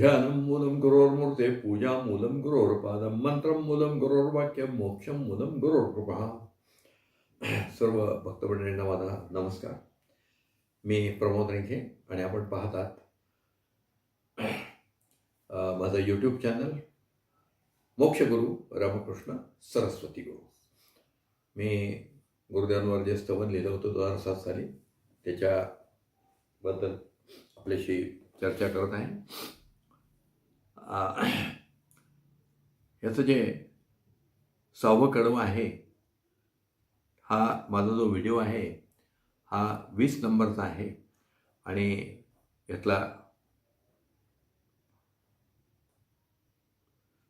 ध्यानं मूलं गुरोर्मूर्ते पूजा मूलं गुरोर्पादं मंत्रं मूलं गुरोर्वाक्यं मोक्षं मूलं गुरोर्कृपा सर्व भक्तमंडळींना माझा नमस्कार मी प्रमोद रेंखे आणि आपण पाहतात माझं यूट्यूब चॅनल मोक्षगुरू रामकृष्ण सरस्वती गुरु मी गुरुदेवांवर जे स्तवन लिहिलं होतं दोन हजार सात साली त्याच्याबद्दल आपल्याशी चर्चा करत आहे याचं जे सहावं कडवं आहे हा माझा जो व्हिडिओ आहे हा वीस नंबरचा आहे आणि यातला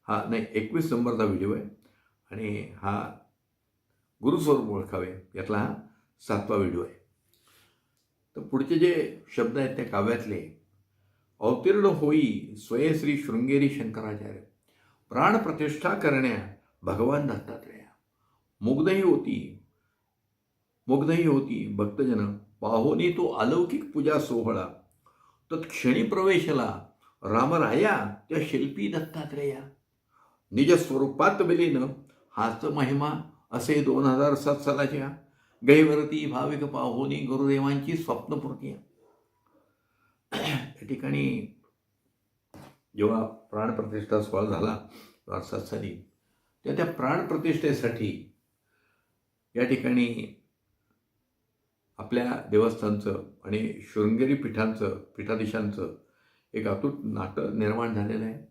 हा नाही एकवीस नंबरचा व्हिडिओ आहे आणि हा गुरुस्वरूप ओळखावे यातला हा सातवा व्हिडिओ आहे. तर पुढचे जे शब्द आहेत त्या काव्यातले अवतीर्ण होई स्वयश्री शृंगेरी शंकराचार्य. प्राणप्रतिष्ठा करण्या भगवान दत्तात्रया मुग्धही होती. मुग्धही होती. भक्तजन पाहुनी तो अलौकिक पूजा सोहळा. तत्क्षणी प्रवेशला रामराया त्या शिल्पी दत्तात्रेया निज स्वरूपात विलीन हाच महिमा असे दोन हजार सात सालाच्या गैवरती भाविक पाहुनी गुरुदेवांची स्वप्नपूर्ती या ठिकाणी जेव्हा प्राणप्रतिष्ठा सोहळा झाला दोन साली त्या त्या प्राणप्रतिष्ठेसाठी या ठिकाणी आपल्या देवस्थानचं आणि शृंगेरी पीठांचं पीठाधीशांचं एक अतूट नाटक निर्माण झालेलं आहे.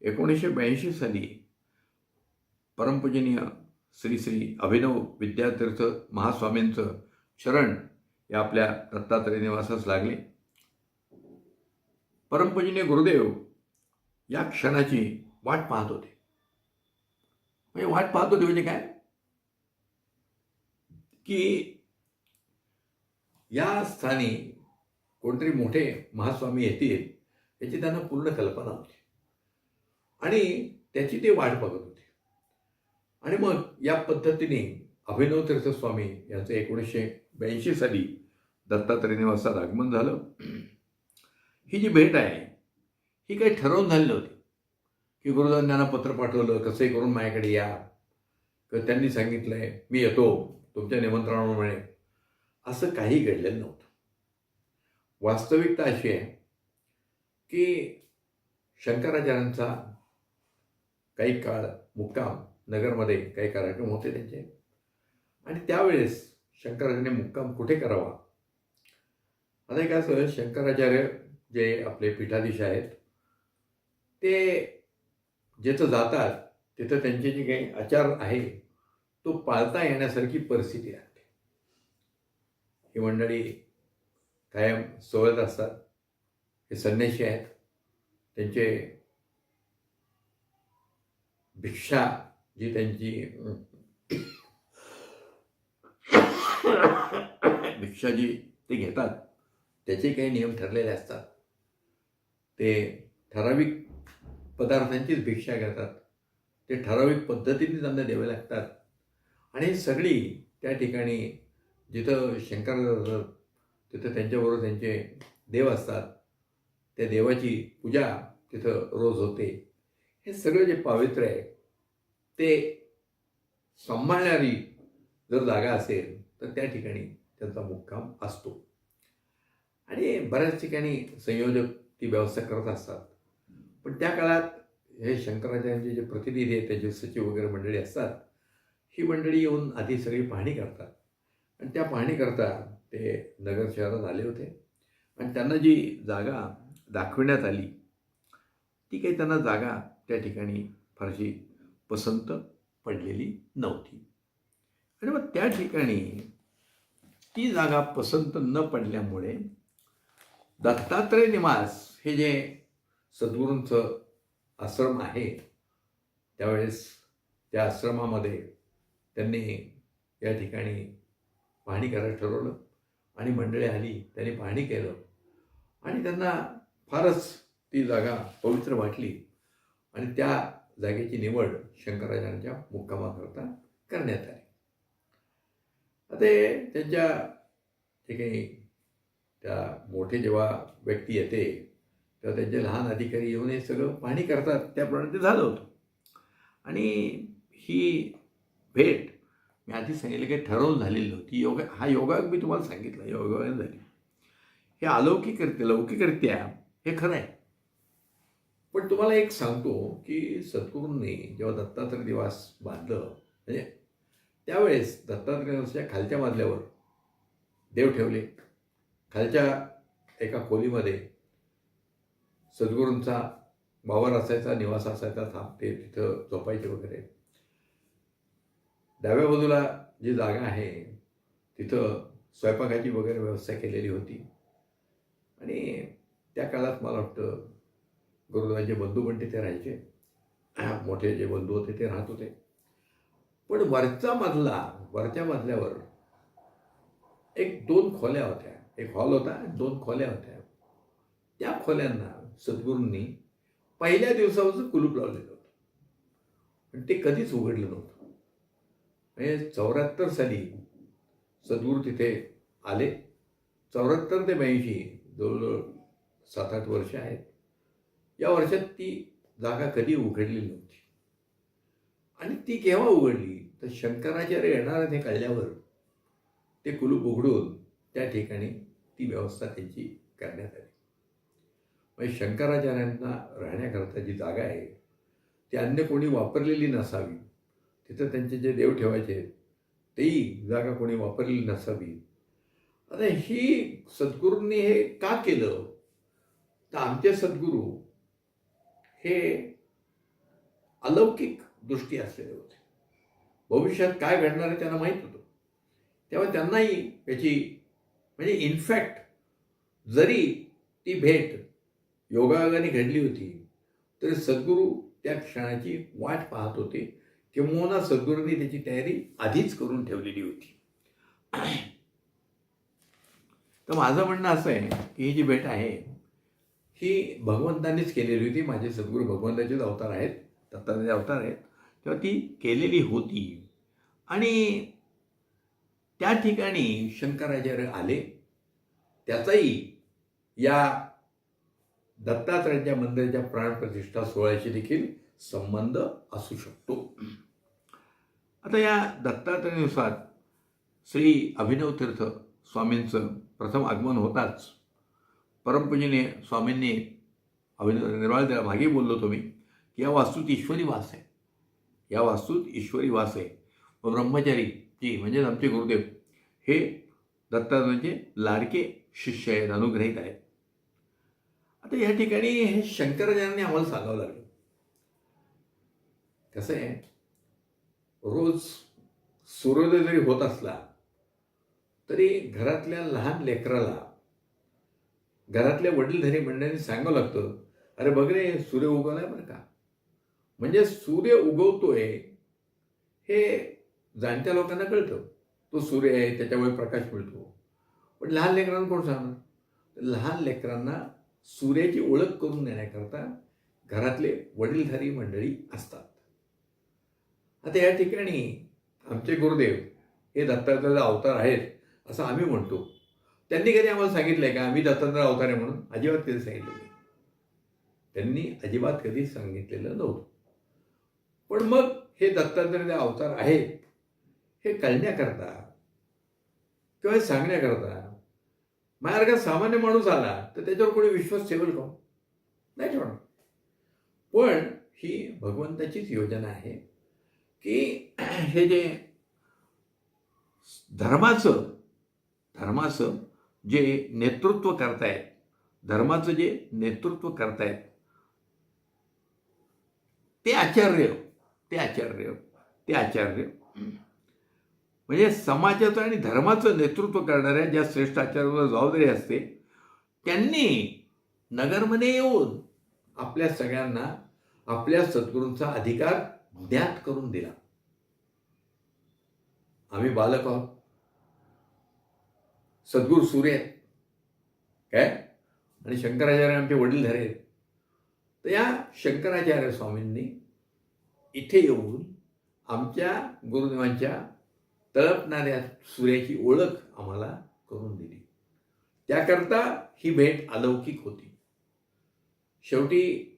एकोणीसशे ब्याऐंशी साली परमपूजनीय श्री श्री अभिनव विद्यातीर्थ महास्वामींचं शरण या आपल्या दत्तात्रय निवासास लागले. परमपूजने गुरुदेव या क्षणाची वाट पाहत होते. म्हणजे वाट पाहत होते म्हणजे काय? की या स्थानी कोणतरी मोठे महास्वामी येतील याची त्यांना पूर्ण कल्पना होती. आणि त्याची ते वाट बघत होते. आणि मग या पद्धतीने अभिनव तीर्थस्वामी यांचं एकोणीसशे ब्याऐंशी साली दत्तात्रय निवासात आगमन झालं. ही जी भेट आहे ही काही ठरवून झाली नव्हती. की गुरुदान पत्र पाठवलं कसंही करून माझ्याकडे या. तर त्यांनी सांगितलंय मी येतो तुमच्या निमंत्रणामुळे असं काही घडलेलं नव्हतं. वास्तविकता अशी आहे की शंकराचार्यांचा काही काळ मुक्काम नगरमध्ये काही कार्यक्रम होते त्यांचे. आणि त्यावेळेस शंकराचार्याने मुक्काम कुठे करावा? आता काय असं शंकराचार्य जे आपले पीठाधीश आहेत ते जिथं जातात तिथं त्यांचे जे काही आचार आहे तो पाळता येण्यासारखी परिस्थिती आहे. ही मंडळी कायम सोबत असतात. हे संन्याशी आहेत. त्यांचे भिक्षा जी त्यांची भिक्षा जी ते घेतात त्याचे काही नियम ठरलेले असतात. ते ठराविक पदार्थांचीच भिक्षा घेतात. ते ठराविक पद्धतीने त्यांना द्यावे लागतात. आणि सगळी त्या ठिकाणी जिथं शंकर जातात तिथं त्यांच्याबरोबर त्यांचे देव असतात त्या देवाची पूजा तिथं रोज होते. हे सगळं जे पावित्र्य आहे ते सांभाळणारी जर जागा असेल तर त्या ठिकाणी त्यांचा मुक्काम असतो. आणि बऱ्याच ठिकाणी संयोजक ती व्यवस्था करत असतात. पण त्या काळात हे शंकराचार्यांचे जे प्रतिनिधी आहेत त्याचे सचिव वगैरे मंडळी असतात ही मंडळी येऊन आधी सगळी पाहणी करतात. आणि त्या पाहणीकरता ते नगर शहरात आले होते. आणि त्यांना जी जागा दाखविण्यात आली ती काही त्यांना जागा त्या ठिकाणी फारशी पसंत पडलेली नव्हती. आणि मग त्या ठिकाणी ती जागा पसंत न पडल्यामुळे दत्तात्रय निवास हे जे सद्गुरूंचं आश्रम आहे त्यावेळेस त्या आश्रमामध्ये त्यांनी या ठिकाणी पाहणी करायला ठरवलं आणि मंडळी आली त्यांनी पाहणी केलं. आणि त्यांना फारच ती जागा पवित्र वाटली आणि त्या जागेची निवड शंकराचार्यांच्या मुक्कामाकरता करण्यात आली. आता ते त्यांच्या जे काही त्या मोठे जेव्हा व्यक्ती येते तेव्हा त्यांचे लहान अधिकारी येऊन हे सगळं पाहणी करतात. त्याप्रमाणे ते झालं होतं. आणि ही भेट मी आधी सांगितलं की ठरवून झालेली होती. योगा हा योगा मी तुम्हाला सांगितलं. योगाने झाली. हे अलौकिकरित्या लौकिकरित्या हे खरं आहे. पण तुम्हाला एक सांगतो की सद्गुरूंनी जेव्हा दत्तात्रय दिवस बांधलं म्हणजे त्यावेळेस दत्तात्रय दिवसाच्या खालच्या मजल्यावर देव ठेवले. खालच्या एका खोलीमध्ये सद्गुरूंचा बावर असायचा निवास असायचा था ते तिथं झोपायचे वगैरे. डाव्या बाजूला जी जागा आहे तिथं स्वयंपाकाची वगैरे व्यवस्था केलेली होती. आणि त्या काळात मला वाटतं गुरुदेवांचे बंधू पण तिथे राहायचे. मोठे जे बंधू होते ते राहत होते. पण वरचा मजला वरच्या मजल्यावर एक दोन खोल्या होत्या. एक हॉल होता आणि दोन खोल्या होत्या. त्या खोल्यांना सद्गुरूंनी पहिल्या दिवसापासून कुलूप लावलेलं होतं. पण ते कधीच उघडलं नव्हतं. म्हणजे चौऱ्याहत्तर साली सद्गुरू तिथे आले. चौऱ्याहत्तर ते ब्याऐंशी जवळजवळ सात आठ वर्ष आहेत. या वर्षात ती जागा कधी उघडली नव्हती. आणि ती केव्हा उघडली? तर शंकराचार्य येणार ते कळल्यावर ते कुलूप उघडून त्या ठिकाणी ती व्यवस्था त्यांची करण्यात आली. म्हणजे शंकराचार्यांना राहण्याकरता जी जागा आहे ती अन्य कोणी वापरलेली नसावी तिथं त्यांचे जे देव ठेवायचे तेही जागा कोणी वापरलेली नसावी. आता ही सद्गुरूंनी हे का केलं? तर आमचे सद्गुरू हे अलौकिक दृष्टी असलेले होते. भविष्यात काय घडणार आहे त्यांना माहीत होतं. तेव्हा त्यांनाही याची म्हणजे इनफॅक्ट जरी ती भेट योगायोगाने घडली होती. तरी सद्गुरू त्या क्षणाची वाट पाहत होते. किंवा सद्गुरूंनी त्याची तयारी आधीच करून ठेवलेली होती. तर माझं म्हणणं असं आहे की ही जी भेट आहे ही भगवंतांनीच केलेली होती. माझे सद्गुरू भगवंताचेच अवतार आहेत दत्ताचे अवतार आहेत. तेव्हा ती केलेली होती. आणि त्या ठिकाणी शंकराचार्य आले. त्याचाही या दत्तात्रयाच्या मंदिराच्या प्राणप्रतिष्ठा सोहळ्याशी देखील संबंध असू शकतो. आता या दत्तात्रयानुसार श्री अभिनव तीर्थ स्वामींचं प्रथम आगमन होताच. परमपूजने स्वामींनी अभिनव निर्वाळ त्याला मागे बोललो तुम्ही की या वास्तूत ईश्वरी वास आहे. या वास्तूत ईश्वरी वास आहे. व ब्रह्मचारी जी म्हणजेच आमचे गुरुदेव हे दत्तात्रयांचे लाडके शिष्य आहेत अनुग्रहित आहेत. आता या ठिकाणी हे शंकराचार्यांनी आम्हाला सांगावं लागलं. कसं आहे? रोज सूर्योदय जरी होत असला तरी घरातल्या लहान लेकराला घरातल्या वडीलधारी मंडळींनी सांगावं लागतं अरे बघ रे सूर्य उगवलाय बरं का? म्हणजे सूर्य उगवतोय हे जाणत्या लोकांना कळतं. तो सूर्य आहे त्याच्यामुळे प्रकाश मिळतो. पण लहान लेकरांना कोण सांगणार? लहान लेकरांना सूर्याची ओळख करून देण्याकरता घरातले वडीलधारी मंडळी असतात. आता या ठिकाणी आमचे गुरुदेव हे दत्तात्रयाचा अवतार आहेत असं आम्ही म्हणतो. त्यांनी कधी आम्हाला सांगितलंय का? आम्ही दत्तात्रय अवतार आहे म्हणून अजिबात कधी सांगितलं नाही. त्यांनी अजिबात कधी सांगितलेलं नव्हतं. पण मग हे दत्तात्रय अवतार आहेत हे कळण्याकरता किंवा सांगण्याकरता माझ्यासारखा सामान्य माणूस आला तर त्याच्यावर कोणी विश्वास ठेवेल का? नाही ठेवणार. पण ही भगवंताचीच योजना आहे की हे जे धर्माचं धर्माचं जे नेतृत्व करतायत धर्माचं जे नेतृत्व करतायत ते आचार्य ते आचार्य ते आचार्य. म्हणजे समाजाचं आणि धर्माचं नेतृत्व करणाऱ्या ज्या श्रेष्ठ आचार्याला जबाबदारी असते त्यांनी नगरमध्ये येऊन आपल्या सगळ्यांना आपल्या सद्गुरूंचा अधिकार ज्ञात करून दिला. आम्ही बालक आहोत. सद्गुरू सूर्य आहेत. काय? आणि शंकराचार्य आमचे वडीलधारे आहेत. तर या शंकराचार्य स्वामींनी इथे येऊन आमच्या गुरुदेवांच्या तळपणाऱ्या सूर्याची ओळख आम्हाला करून दिली. त्याकरता ही भेट अलौकिक होती. शेवटी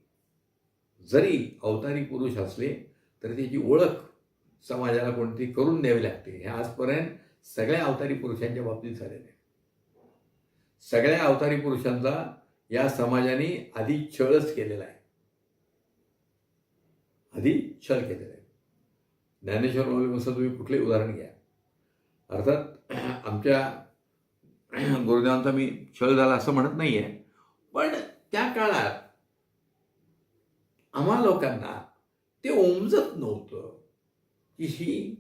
जरी अवतारी पुरुष असले तरी त्याची ओळख समाजाला कोणती करून द्यावी लागते हे आजपर्यंत सगळ्या अवतारी पुरुषांच्या बाबतीत झालेलं. आहे सगळ्या अवतारी पुरुषांचा या समाजाने आधी छळच केलेला आहे. आधी छळ केलेला आहे. ज्ञानेश्वर माऊलीपासून तुम्ही कुठलंही उदाहरण घ्या. अर्थात आमच्या गुरुदेवांचा मी छळ झाला असं म्हणत नाही आहे पण त्या काळात आम्हा लोकांना ते उमजत नव्हतं की ही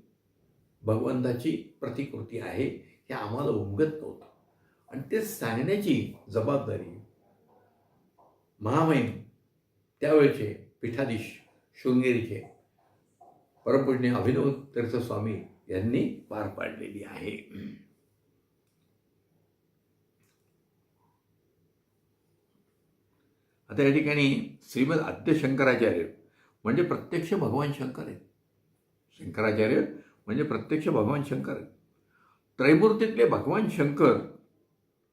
भगवंताची प्रतिकृती आहे हे आम्हाला उमगत नव्हतं. आणि ते सांगण्याची जबाबदारी महामहिम त्यावेळचे पीठाधीश शृंगेरीचे परमपूज्य अभिनव तीर्थस्वामी यांनी पार पाडलेली आहे. आता या ठिकाणी श्रीमद आद्य शंकराचार्य म्हणजे प्रत्यक्ष भगवान शंकर आहेत. शंकराचार्य म्हणजे प्रत्यक्ष भगवान शंकर आहेत. त्रैमूर्तीतले भगवान शंकर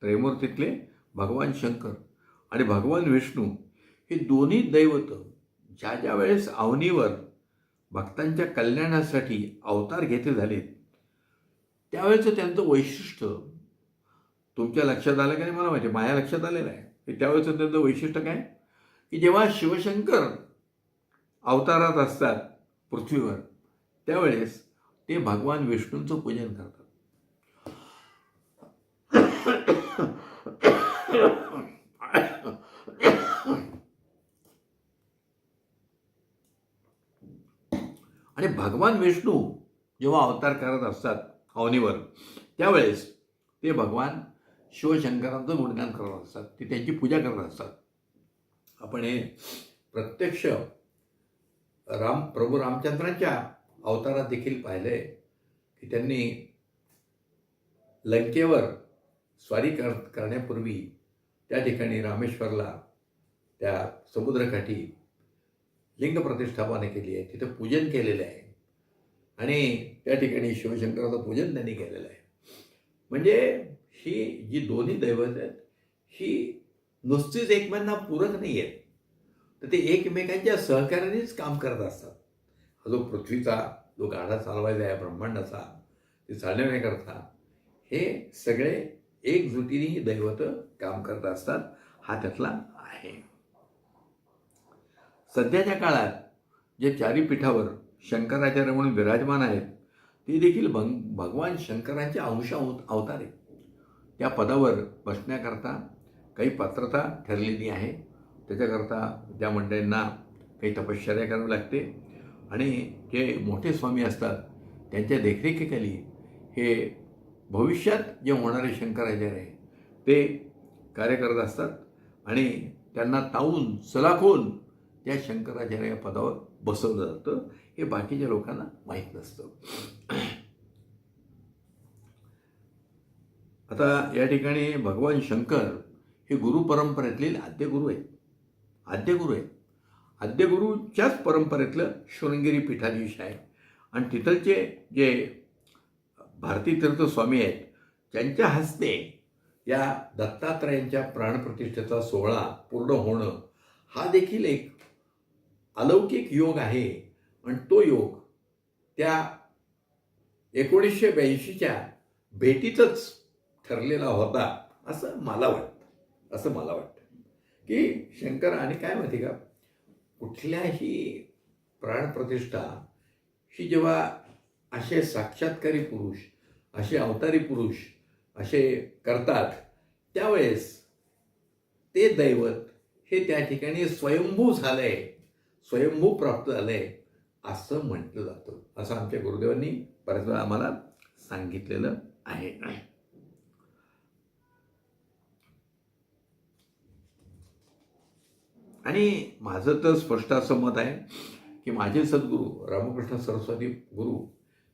त्रैमूर्तीतले भगवान शंकर आणि भगवान विष्णू हे दोन्ही दैवत ज्या ज्या वेळेस अवनीवर भक्तांच्या कल्याणासाठी अवतार घेते झालेत त्यावेळेचं त्यांचं वैशिष्ट्य तुमच्या लक्षात आलं का नाही मला माहिती आहे. माझ्या लक्षात आलेलं आहे की त्यावेळेचं त्यांचं वैशिष्ट्य काय की जेव्हा शिवशंकर अवतारात असतात पृथ्वीवर त्यावेळेस ते भगवान विष्णूंचं पूजन करतात आणि भगवान विष्णू जेव्हा अवतार करत असतात अवनीवर त्यावेळेस ते भगवान शिवशंकरांचं गुणगान करत असतात. ते त्यांची पूजा करत असतात. आपण हे प्रत्यक्ष राम प्रभू रामचंद्रांच्या अवतारात देखील पाहिलंय की त्यांनी लंकेवर स्वारी कर करण्यापूर्वी त्या ठिकाणी रामेश्वरला त्या समुद्रकाठी लिंग प्रतिष्ठापना केली आहे तिथं पूजन केलेलं आहे. आणि त्या ठिकाणी शिवशंकराचं पूजन त्यांनी केलेलं आहे. म्हणजे ही जी दोन्ही दैवत आहेत ही नुसतीच एकमेकांना पूरक नाही आहेत. तर ते एकमेकांच्या सहकार्यानेच काम करत असतात. हा जो पृथ्वीचा जो गाडा चालवायचा आहे ब्रह्मांडाचा ते चालवण्याकरता हे सगळे एकजुटीने ही दैवत काम करत असतात. हा त्यातला सध्याच्या काळात जे चारी पीठावर शंकराचार्य म्हणून विराजमान आहेत ते देखील भंग भगवान शंकरांचे अंश अव- अवतार आहेत. त्या पदावर बसण्याकरता काही पात्रता ठरलेली आहे. त्याच्याकरता त्या मंडळींना काही तपश्चर्या करावी लागते. आणि जे मोठे स्वामी असतात त्यांच्या देखरेखीखाली हे भविष्यात जे होणारे शंकराचार्य आहे ते कार्य करत असतात. आणि त्यांना तावून सलाखून त्या शंकराचार्य या पदावर बसवलं जातं. हे बाकीच्या लोकांना माहीत नसतं. आता या ठिकाणी भगवान शंकर हे गुरु परंपरेतले आद्यगुरू आहेत. आद्यगुरू आहेत. आद्यगुरूच्याच परंपरेतलं शृंगेरी पीठाधीश आहे आणि तिथलचे जे भारती तीर्थ स्वामी आहेत त्यांच्या हस्ते या दत्तात्रयांच्या प्राणप्रतिष्ठेचा सोहळा पूर्ण होणं हा देखील एक अलौकिक योग आहे. आणि तो योग त्या एकोणीसशे ब्याऐंशीच्या भेटीतच ठरलेला होता असं मला वाटतं. असं मला वाटतं. की शंकर आणि काय माहिती का कुठल्याही प्राणप्रतिष्ठा ही जेव्हा असे साक्षात्कारी पुरुष असे अवतारी पुरुष असे करतात त्यावेळेस ते दैवत हे त्या ठिकाणी स्वयंभू झालंय. स्वयंभू प्राप्त झालं आहे असं म्हटलं जातं. असं आमच्या गुरुदेवांनी बऱ्याच वेळा आम्हाला सांगितलेलं आहे. आणि माझं तर स्पष्ट असं मत आहे की माझे सद्गुरू रामकृष्ण सरस्वती गुरु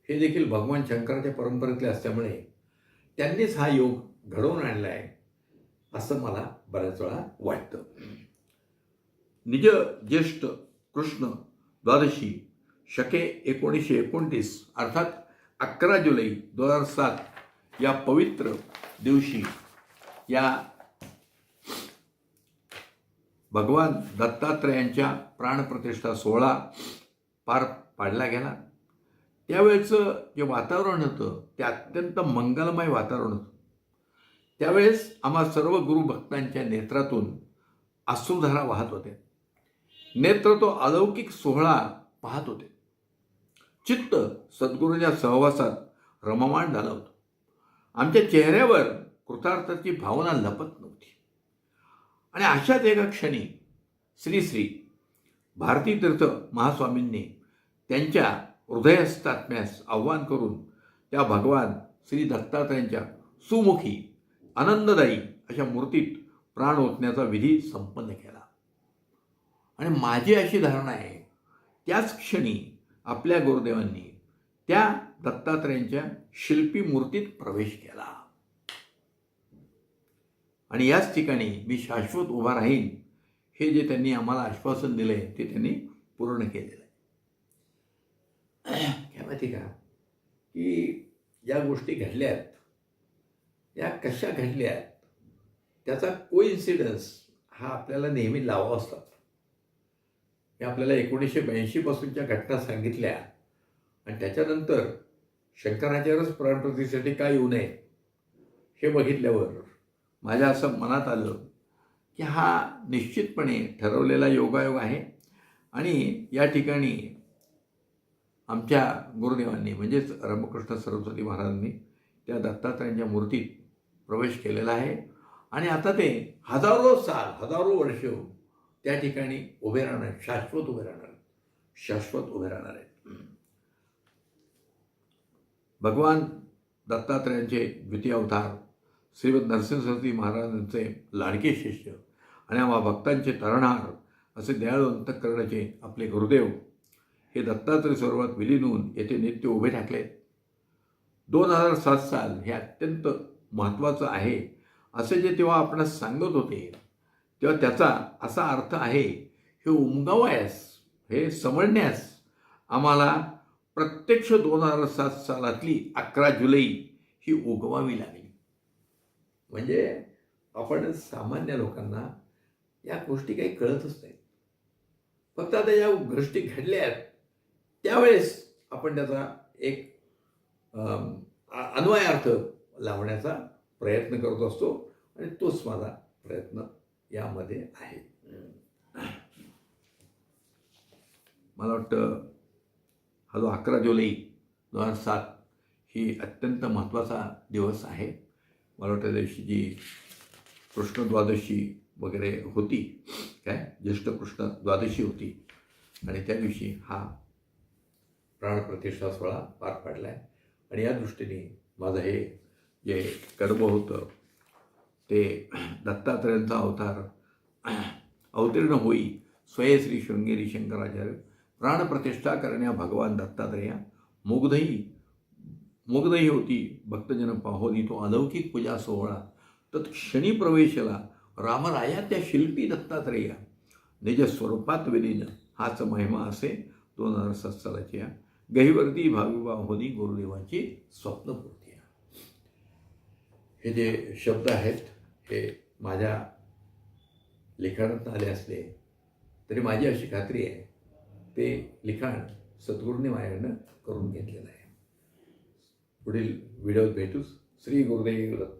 हे देखील भगवान शंकराच्या परंपरेतले असल्यामुळे त्यांनीच हा योग घडवून आणला आहे असं मला बऱ्याच वेळा वाटतं. निज ज्येष्ठ कृष्ण द्वादशी शके एकोणीसशे एकोणतीस अर्थात अकरा जुलै दोन हजार सात या पवित्र दिवशी या भगवान दत्तात्रयांच्या प्राणप्रतिष्ठा सोहळा पार पाडला गेला. त्यावेळेचं जे वातावरण होतं ते अत्यंत मंगलमय वातावरण होतं. त्यावेळेस आम्हा सर्व गुरुभक्तांच्या नेत्रातून अश्रुधारा वाहत होत्या. नेत्र तो अलौकिक सोहळा पाहत होते. चित्त सद्गुरूच्या सहवासात रममाण झालं होतं. आमच्या चेहऱ्यावर कृतार्थाची भावना लपत नव्हती. आणि अशाच एका क्षणी श्री श्री भारती तीर्थ महास्वामींनी त्यांच्या हृदयस्तात्म्यास आव्हान करून त्या भगवान श्री दत्तात्रयांच्या सुमुखी आनंददायी अशा मूर्तीत प्राण ओतण्याचा विधी संपन्न केला. आणि माझी अशी धारणा आहे त्याच क्षणी आपल्या गुरुदेवांनी त्या दत्तात्रयांच्या शिल्पी मूर्तीत प्रवेश केला. आणि याच ठिकाणी मी शाश्वत उभा राहीन हे जे त्यांनी आम्हाला आश्वासन दिले ते त्यांनी पूर्ण केलेलं आहे. काय माहिती का? की या गोष्टी घडल्यात या कशा घडल्यात त्याचा कोइन्सिडन्स हा आपल्याला नेहमी लावा असतात हे आपल्याला एकोणीसशे ब्याऐंशीपासूनच्या घटना सांगितल्या. आणि त्याच्यानंतर शंकराचार्यच प्राणप्रतीसाठी काय येऊ नये हे बघितल्यावर माझ्या असं मनात आलं की हा निश्चितपणे ठरवलेला योगायोग आहे. आणि या ठिकाणी आमच्या गुरुदेवांनी म्हणजेच रामकृष्ण सरस्वती महाराजांनी त्या दत्तात्रयांच्या मूर्तीत प्रवेश केलेला आहे. आणि आता ते हजारो साल हजारो वर्ष त्या ठिकाणी उभे राहणार शाश्वत उभे राहणार शाश्वत उभे राहणार. आहेत भगवान दत्तात्रयांचे द्वितीय अवतार श्रीमद नरसिंह सरस्वती महाराजांचे लाडके शिष्य आणि आम्हा भक्तांचे तरणहार असे दयाळू अंतकरणाचे आपले गुरुदेव हे दत्तात्रय स्वरूपात विलीन होऊन येथे नित्य उभे ठाकले. दोन हजार सात साल हे अत्यंत महत्त्वाचं आहे असे जे तेव्हा आपणास सांगत होते तेव्हा त्याचा असा अर्थ आहे हे उमगावायस हे समजण्यास आम्हाला प्रत्यक्ष दोन हजार सात सालातली अकरा जुलै ही उगवावी लागली. म्हणजे आपण सामान्य लोकांना या गोष्टी काही कळतच नाहीत. फक्त आता या गोष्टी घडल्या आहेत त्यावेळेस आपण त्याचा एक अन्वयार्थ अन्वय अर्थ लावण्याचा प्रयत्न करत असतो आणि तोच माझा प्रयत्न यामध्ये आहे मला वाटतं हा जो अकरा जुलै दोन हजार सात ही अत्यंत महत्त्वाचा दिवस आहे. मला वाटतं दिवशी जी कृष्ण द्वादशी वगैरे होती काय ज्येष्ठ कृष्ण द्वादशी होती आणि त्या दिवशी हा प्राणप्रतिष्ठा सोहळा पार पाडला आहे आणि या दृष्टीने माझं हे जे कर्म होतं ते दत्तात्रयांचा अवतार अवतीर्ण होई स्वयश्री शृंगेरी शंकराचार्य. प्राणप्रतिष्ठा करण्या भगवान दत्तात्रया. मुग्धही मुग्धही होती. भक्तजन पाहोदी तो अलौकिक पूजा सोहळा. तत्क्षणी प्रवेशला रामराया त्या शिल्पी दत्तात्रेया. निज स्वरूपात विलीन. हाच महिमा असे दोन हजार सात गहिवर्ती भाविबा होदी गुरुदेवांची स्वप्नपूर्ती हे जे शब्द आहेत हे माझ्या लिखाणात आले असले तरी माझी अशी खात्री आहे. ते लिखाण सद्गुरूंनी माझ्याकडनं करून घेतलेलं आहे. पुढील व्हिडिओ भेटूच श्री गुरुदेव दत्त